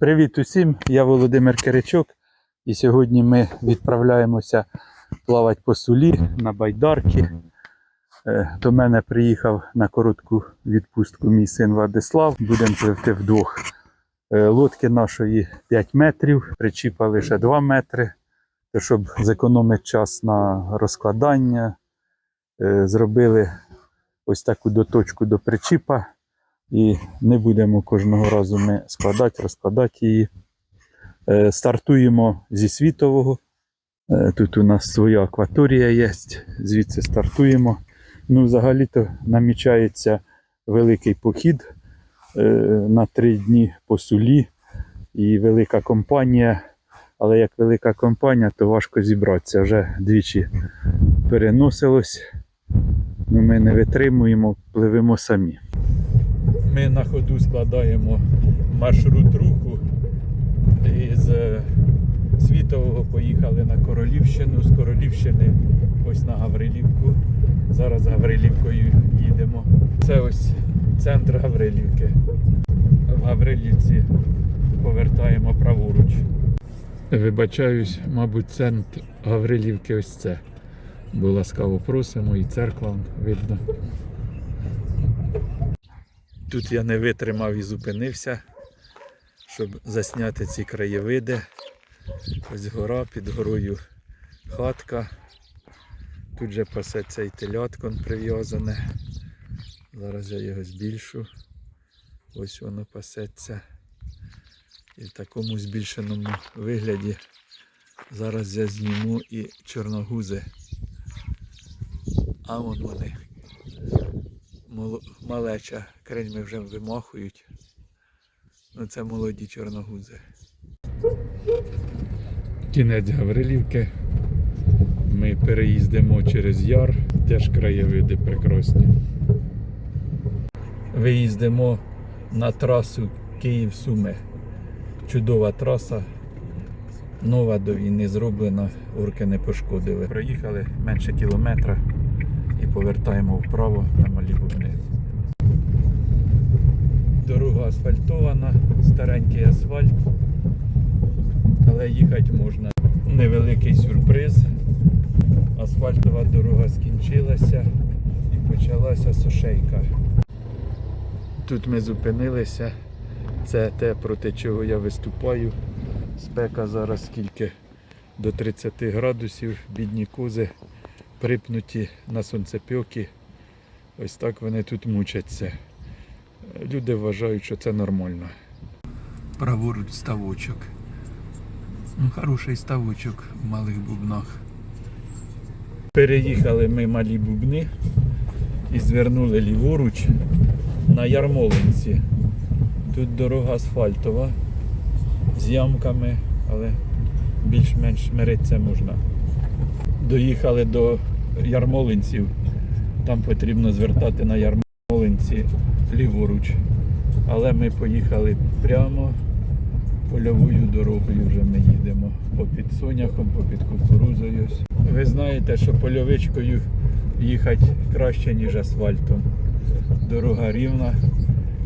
Привіт усім, я Володимир Киричок. І сьогодні ми відправляємося плавати по сулі на байдарки. Е, До мене приїхав на коротку відпустку мій син Владислав. Будемо пливти вдвох. Е, Лодки нашої 5 метрів, причіпа лише 2 метри. Щоб зекономити час на розкладання, е, зробили ось таку доточку до причіпа. І не будемо кожного разу ми складати, розкладати її. Е, Стартуємо зі світового. Е, Тут у нас своя акваторія є, звідси стартуємо. Ну, взагалі-то намічається великий похід е, на три дні по сулі і велика компанія. Але як велика компанія, то важко зібратися. Вже двічі переносилось. Ну, ми не витримуємо, пливемо самі. Ми на ходу складаємо маршрут руху. Із е, Світового поїхали на Королівщину, з Королівщини ось на Гаврилівку. Зараз Гаврилівкою їдемо. Це ось центр Гаврилівки. В Гаврилівці повертаємо праворуч. Вибачаюсь, мабуть, центр Гаврилівки ось це. Бо ласкаво просимо і церква видно. Тут я не витримав і зупинився, щоб засняти ці краєвиди. Ось гора, під горою хатка. Тут же пасеться і телятко прив'язане. Зараз я його збільшу. Ось воно пасеться. І в такому збільшеному вигляді зараз я зніму і чорногузи. А вон вони. Малеча крильми вже вимахують. Ну це молоді чорногузи. Кінець Гаврилівки. Ми переїздимо через яр, теж краєвиди прекрасні. Виїздимо на трасу Київ-Суми. Чудова траса. Нова до війни зроблена, орки не пошкодили. Проїхали менше кілометра і повертаємо вправо на малі бубни. Дорога асфальтована, старенький асфальт, але їхати можна. Невеликий сюрприз. Асфальтова дорога скінчилася і почалася сушейка. Тут ми зупинилися. Це те, проти чого я виступаю. Спека зараз скільки до 30 градусів, бідні кози припнуті на сонцепьоки. Ось так вони тут мучаться. Люди вважають, що це нормально. Праворуч ставочок. Ну, хороший ставочок в малих бубнах. Переїхали ми малі бубни і звернули ліворуч на Ярмолинці. Тут дорога асфальтова з ямками, але більш-менш миритися можна. Доїхали до Ярмолинців. Там потрібно звертати на Ярмолинці ліворуч. Але ми поїхали прямо польовою дорогою вже ми їдемо. Попід соняхом, попід кукурузою. Ви знаєте, що польовичкою їхати краще, ніж асфальтом. Дорога рівна,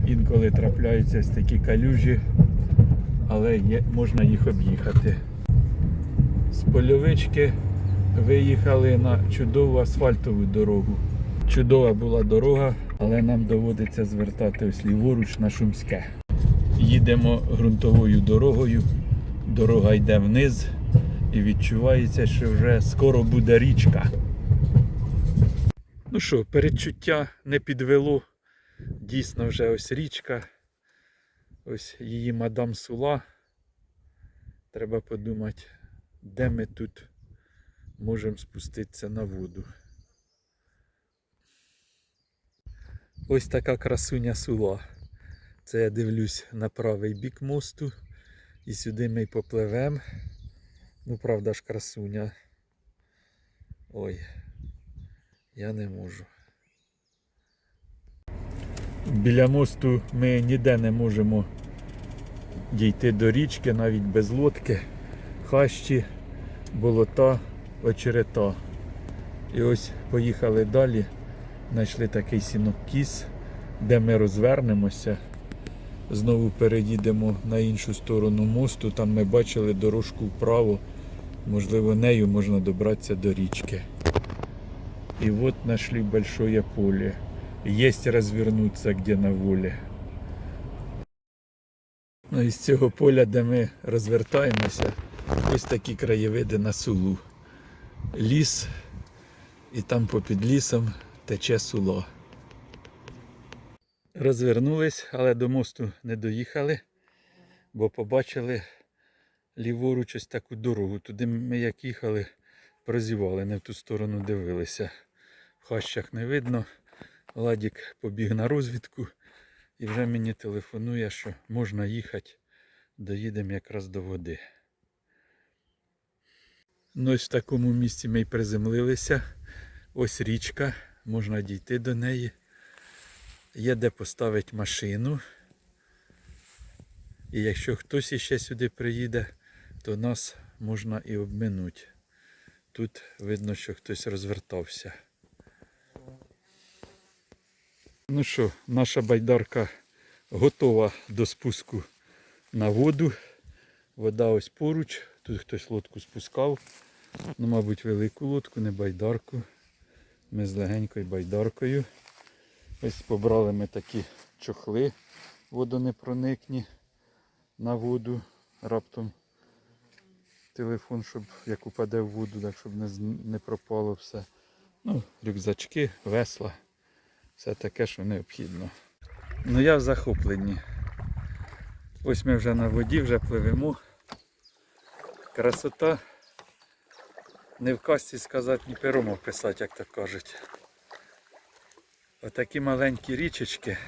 інколи трапляються такі калюжі, але є, можна їх об'їхати. З польовички виїхали на чудову асфальтову дорогу. Чудова була дорога, але нам доводиться звертати ось ліворуч на Шумське. Їдемо ґрунтовою дорогою, дорога йде вниз і відчувається, що вже скоро буде річка. Ну що, передчуття не підвело. Дійсно вже ось річка. Ось її мадам Сула. Треба подумати, де ми тут можемо спуститися на воду. Ось така красуня сула. Це я дивлюсь на правий бік мосту. І сюди ми й попливемо. Ну, правда ж, красуня. Ой, я не можу. Біля мосту ми ніде не можемо дійти до річки, навіть без лодки. Хащі, болота, очерета. І ось поїхали далі. Знайшли такий сінокіс, де ми розвернемося. Знову переїдемо на іншу сторону мосту. Там ми бачили дорожку вправо. Можливо, нею можна добратися до річки. И вот нашли большое поле. Есть розвернутися где на волі. Ну, із цього поля, де ми розвертаємося, ось такі краєвиди на сулу. Ліс, і там попід лісом тече суло. Розвернулись, але до мосту не доїхали, бо побачили ліворуч ось таку дорогу. Туди ми як їхали, прозівали, не в ту сторону дивилися. В хащах не видно. Ладік побіг на розвідку і вже мені телефонує, що можна їхати, доїдемо якраз до води. Ну, ось в такому місці ми й приземлилися. Ось річка, можна дійти до неї. Є де поставити машину. І якщо хтось іще сюди приїде, то нас можна і обминути. Тут видно, що хтось розвертався. Ну що, наша байдарка готова до спуску на воду. Вода ось поруч. Тут хтось лодку спускав. Ну, мабуть, велику лодку, не байдарку. Ми з легенькою байдаркою. Ось побрали ми такі чохли водонепроникні на воду. Раптом телефон, щоб як упаде в воду, так щоб не, не пропало все. Ну, рюкзачки, весла. Все таке, що необхідно. Ну я в захопленні. Ось ми вже на воді, вже пливемо. Красота. Не в касті сказати, ні пером описати, як то кажуть. Отакі маленькі річечки.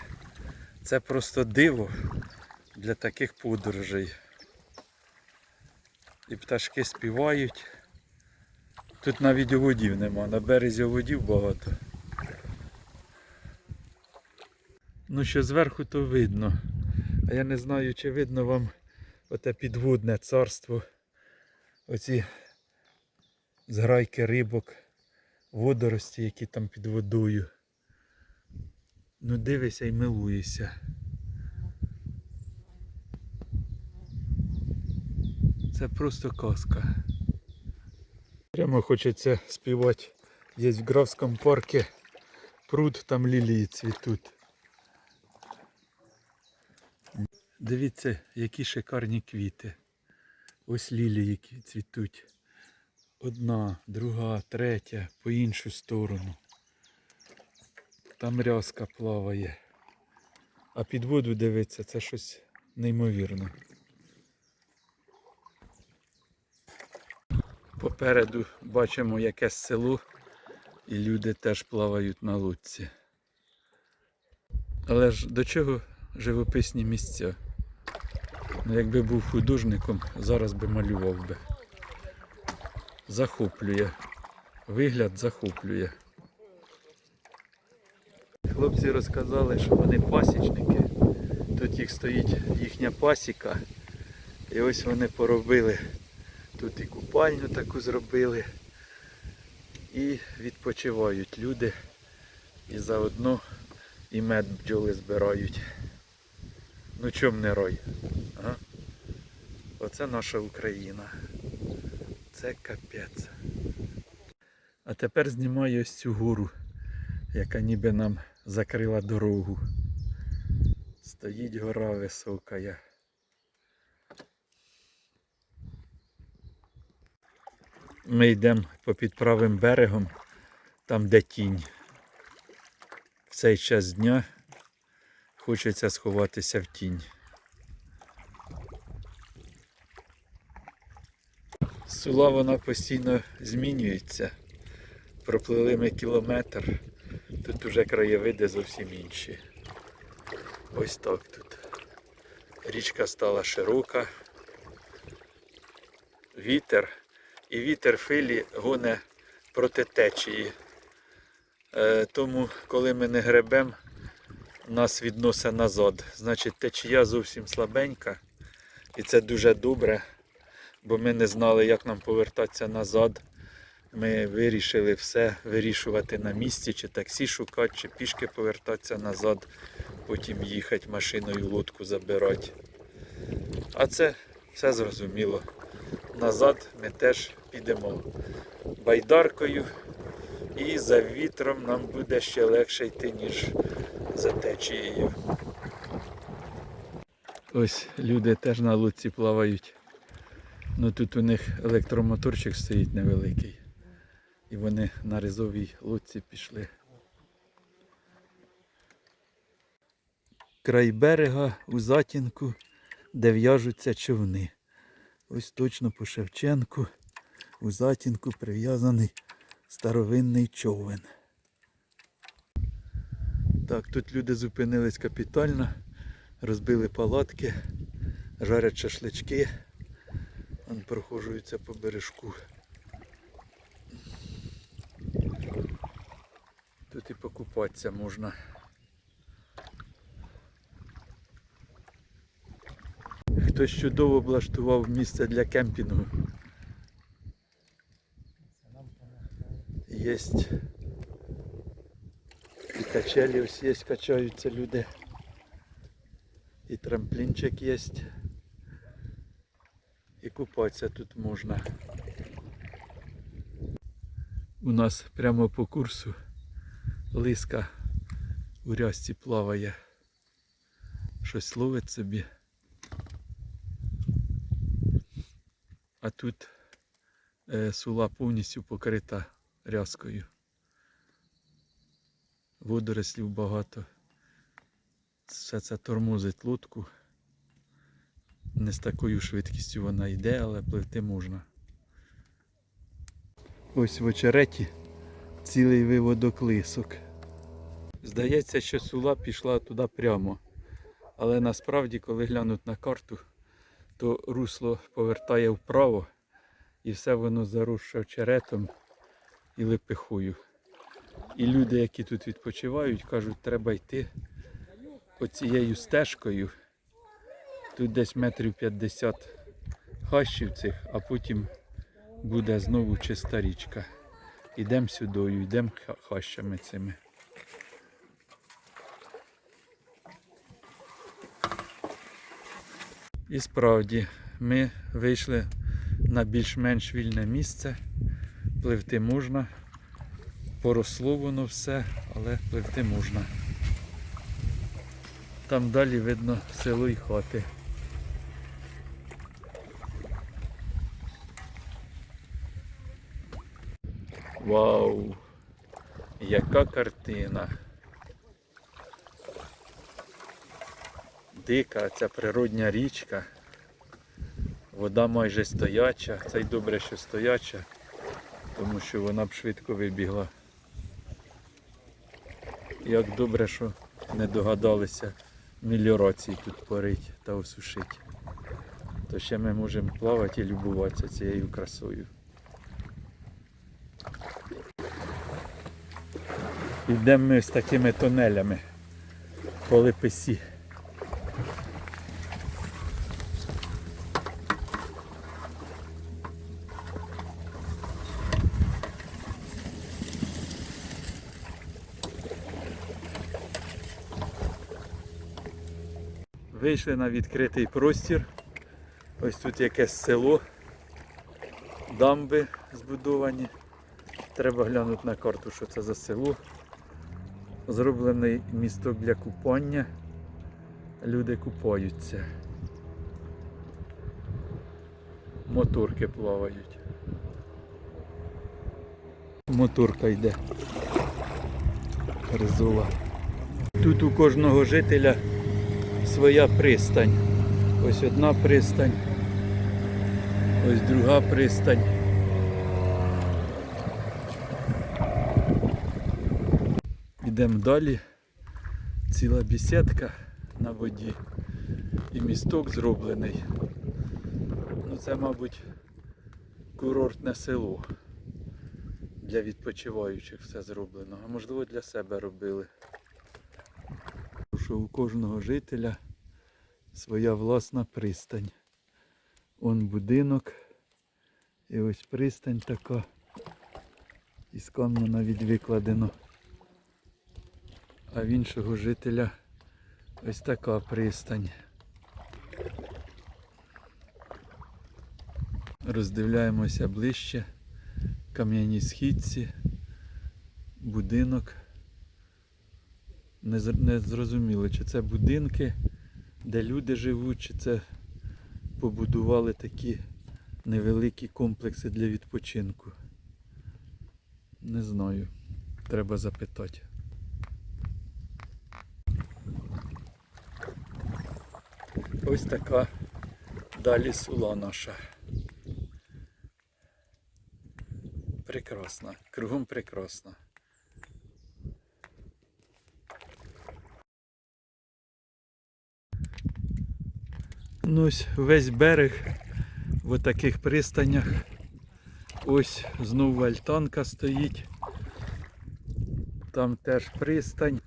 Це просто диво для таких подорожей. І пташки співають. Тут навіть оводів нема, на березі оводів багато. Ну що зверху то видно. А я не знаю, чи видно вам оте підводне царство. Оці зграйки рибок, водорості, які там під водою. Ну дивися і милуєшся. Це просто казка. Прямо хочеться співати. Є в Графському парку пруд, там лілії цвітуть. Дивіться, які шикарні квіти. Ось лілії, які цвітуть. Одна, друга, третя, по іншу сторону. Там рязка плаває. А під воду дивиться, це щось неймовірне. Попереду бачимо якесь село, і люди теж плавають на лодці. Але ж до чого живописні місця? Ну, якби був художником, зараз би малював би. Захоплює. Вигляд захоплює. Хлопці розказали, що вони пасічники. Тут їх стоїть їхня пасіка. І ось вони поробили. Тут і купальню таку зробили. І відпочивають люди. І заодно і мед бджоли збирають. Ну чом не рой? А? Оце наша Україна. Це капець. А тепер знімаю ось цю гору, яка ніби нам закрила дорогу. Стоїть гора висока. Ми йдемо попід правим берегом, там де тінь. В цей час дня хочеться сховатися в тінь. Сула вона постійно змінюється. Проплили ми кілометр. Тут уже краєвиди зовсім інші. Ось так тут. Річка стала широка. Вітер. І вітер филі гоне проти течії. Е, тому, коли ми не гребемо, нас відносить назад. Значить, течія зовсім слабенька. І це дуже добре, бо ми не знали, як нам повертатися назад. Ми вирішили все вирішувати на місці, чи таксі шукати, чи пішки повертатися назад, потім їхати машиною лодку забирати. А це все зрозуміло. Назад ми теж підемо байдаркою. І за вітром нам буде ще легше йти, ніж за течією. Ось люди теж на лодці плавають. Ну тут у них електромоторчик стоїть невеликий. І вони на ризовій лодці пішли. Край берега у затінку, де в'яжуться човни. Ось точно по Шевченку у затінку прив'язаний старовинний човен. Так, тут люди зупинились капітально, розбили палатки, жарять шашлички, Вон прохожуються по бережку. Тут і покупатися можна. Хтось чудово облаштував місце для кемпінгу. Єсть качелі ось є, качаються люди. І трамплінчик є. І купатися тут можна. У нас прямо по курсу лиска у рязці плаває. Щось ловить собі. А тут е, сула повністю покрита рязкою. Водорослів багато. Все це тормозить лодку. Не з такою швидкістю вона йде, але пливти можна. Ось в очереті цілий виводок лисок. Здається, що сула пішла туди прямо. Але насправді, коли глянуть на карту, то русло повертає вправо і все воно заросше очеретом і лепихою. І люди, які тут відпочивають, кажуть, треба йти оцією стежкою. Тут десь метрів 50 хащів цих, а потім буде знову чиста річка. Йдемо сюдою, йдемо хащами цими. І справді, ми вийшли на більш-менш вільне місце. Пливти можна. Поросло воно все, але пливти можна. Там далі видно село і хати. Вау! Яка картина! Дика ця природня річка. Вода майже стояча. Це й добре, що стояча, тому що вона б швидко вибігла. Як добре, що не догадалися меліорації тут парить та осушити. То ще ми можемо плавати і любуватися цією красою. Йдемо ми з такими тунелями по липесі. Вийшли на відкритий простір. Ось тут якесь село, дамби збудовані. Треба глянути на карту, що це за село. Зроблений місток для купання. Люди купаються. Моторки плавають. Моторка йде. Резова. Тут у кожного жителя своя пристань. Ось одна пристань. Ось друга пристань. Йдемо далі. Ціла бісідка на воді. І місток зроблений. Ну це, мабуть, курортне село. Для відпочиваючих все зроблено. А можливо для себе робили. Що у кожного жителя своя власна пристань. Он будинок. І ось пристань така. Із камня навіть викладено. А в іншого жителя ось така пристань. Роздивляємося ближче. Кам'яні східці, будинок. Не, зр- не зрозуміло, чи це будинки, де люди живуть, чи це побудували такі невеликі комплекси для відпочинку. Не знаю. Треба запитати. Ось така далі сула наша. Прекрасна. Кругом прекрасна. Ну ось весь берег в таких пристанях. Ось знову альтанка стоїть. Там теж пристань.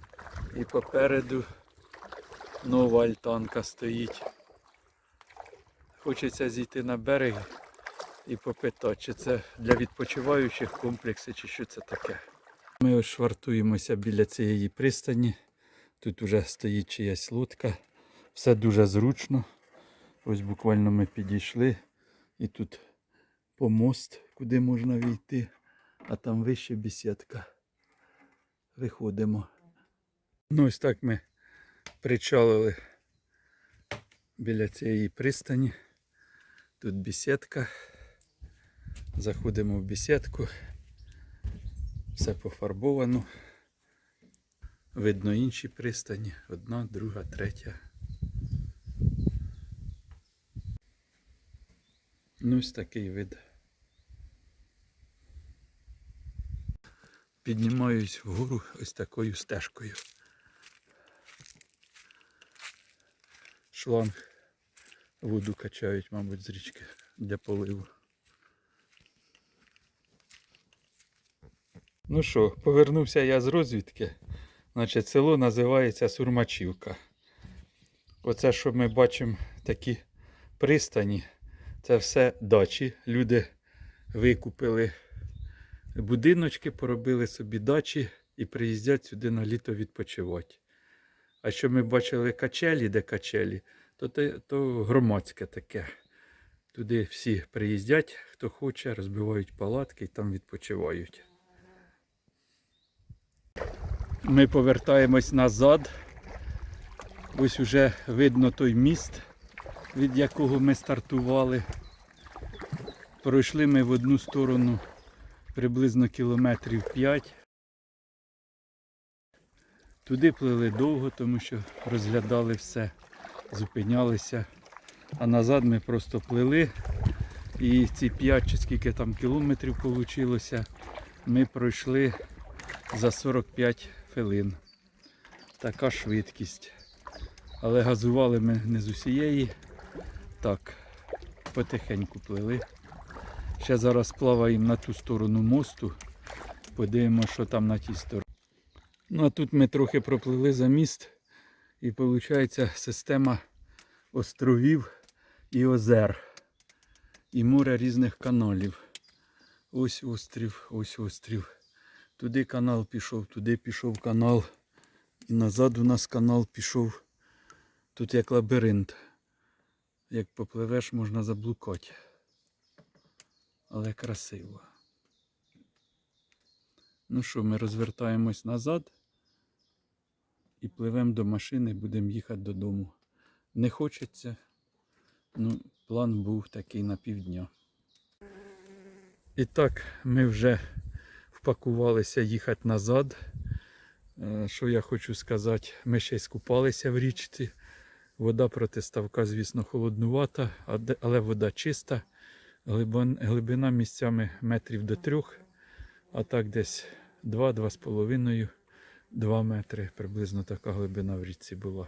І попереду нова альтанка стоїть. Хочеться зійти на берег і попитати, чи це для відпочиваючих комплекси, чи що це таке. Ми ось швартуємося біля цієї пристані. Тут вже стоїть чиясь лодка. Все дуже зручно. Ось буквально ми підійшли і тут помост, куди можна війти, а там вище бесідка. Виходимо. Ну ось так ми причалили біля цієї пристані. Тут бесідка. Заходимо в бесідку. Все пофарбовано. Видно інші пристані. Одна, друга, третя. Ну, ось такий вид. Піднімаюсь вгору ось такою стежкою. Шланг воду качають, мабуть, з річки для поливу. Ну що, повернувся я з розвідки. Значить, село називається Сурмачівка. Оце, що ми бачимо, такі пристані. Це все дачі. Люди викупили будиночки, поробили собі дачі і приїздять сюди на літо відпочивати. А що ми бачили качелі, де качелі, то, то громадське таке. Туди всі приїздять, хто хоче, розбивають палатки і там відпочивають. Ми повертаємось назад. Ось уже видно той міст, від якого ми стартували. Пройшли ми в одну сторону приблизно кілометрів 5. Туди плили довго, тому що розглядали все, зупинялися. А назад ми просто плили. І ці 5 чи скільки там кілометрів вийшло, ми пройшли за 45 хвилин. Така швидкість. Але газували ми не з усієї. Так, потихеньку плили. Ще зараз плаваємо на ту сторону мосту. Подивимося, що там на тій стороні. Ну а тут ми трохи проплили за міст. І виходить система островів і озер. І море різних каналів. Ось острів, ось острів. Туди канал пішов, туди пішов канал. І назад у нас канал пішов. Тут як лабіринт. Як попливеш, можна заблукати. Але красиво. Ну що, ми розвертаємось назад і пливемо до машини, будемо їхати додому. Не хочеться. Ну, план був такий на півдня. І так, ми вже впакувалися їхати назад. Е, Що я хочу сказати, ми ще й скупалися в річці. Вода проти ставка, звісно, холоднувата, але вода чиста. Глибина місцями метрів до трьох, а так десь 2-2,5 2 метри. Приблизно така глибина в річці була.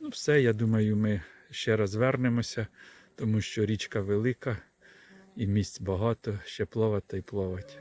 Ну, все, я думаю, ми ще раз вернемося, тому що річка велика і місць багато, ще плавати і плавати.